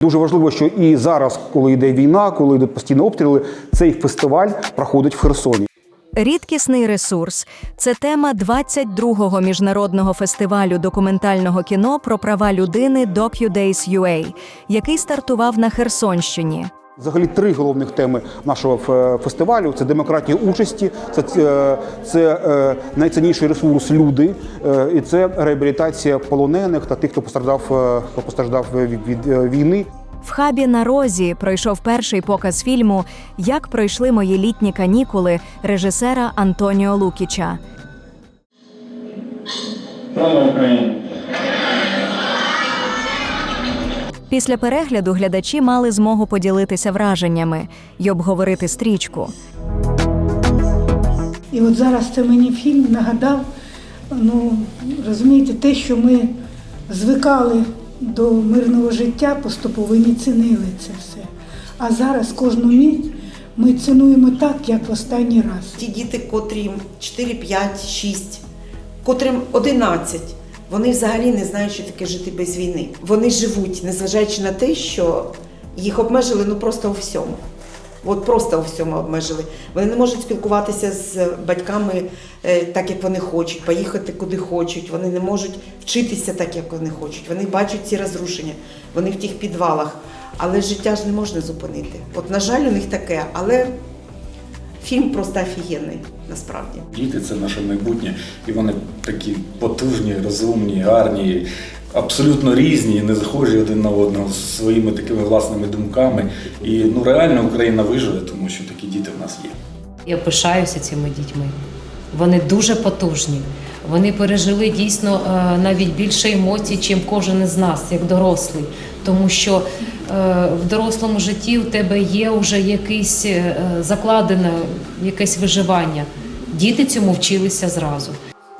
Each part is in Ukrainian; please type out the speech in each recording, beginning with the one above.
Дуже важливо, що і зараз, коли йде війна, коли йдуть постійні обстріли, цей фестиваль проходить в Херсоні. Рідкісний ресурс це тема 22-го міжнародного фестивалю документального кіно про права людини DocuDays UA, який стартував на Херсонщині. Взагалі три головних теми нашого фестивалю: це демократія участі, це, це, це е, найцінніший ресурс люди, е, і це реабілітація полонених та тих, хто постраждав, е, хто постраждав від, від е, війни. В хабі на розі пройшов перший показ фільму Як пройшли мої літні канікули режисера Антоніо Лукіча. Слава Україні! Після перегляду глядачі мали змогу поділитися враженнями й обговорити стрічку. І от зараз це мені фільм нагадав, ну розумієте, те, що ми звикали до мирного життя, поступово не цінили це все. А зараз кожну мить ми цінуємо так, як в останній раз. Ті діти, котрі 4, 5, 6, котрим 11, вони взагалі не знають, що таке жити без війни. Вони живуть, незважаючи на те, що їх обмежили ну просто у всьому. От просто у всьому обмежили. Вони не можуть спілкуватися з батьками е, так, як вони хочуть, поїхати куди хочуть. Вони не можуть вчитися так, як вони хочуть. Вони бачать ці розрушення, вони в тих підвалах. Але життя ж не можна зупинити. От, на жаль, у них таке, але фільм просто офігенний, насправді. Діти це наше майбутнє, і вони такі потужні, розумні, гарні, абсолютно різні, не захожі один на одного з своїми такими власними думками. І ну реально Україна виживе, тому що такі діти в нас є. Я пишаюся цими дітьми. Вони дуже потужні. Вони пережили дійсно е, навіть більше емоцій, чим кожен із нас, як дорослий. Тому що в дорослому житті у тебе є вже якийсь е, закладене якесь виживання. Діти цьому вчилися зразу.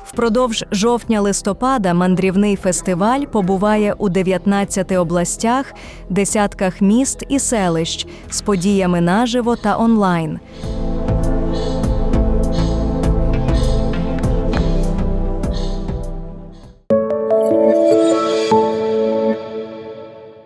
Впродовж жовтня-листопада мандрівний фестиваль побуває у 19 областях, десятках міст і селищ з подіями наживо та онлайн.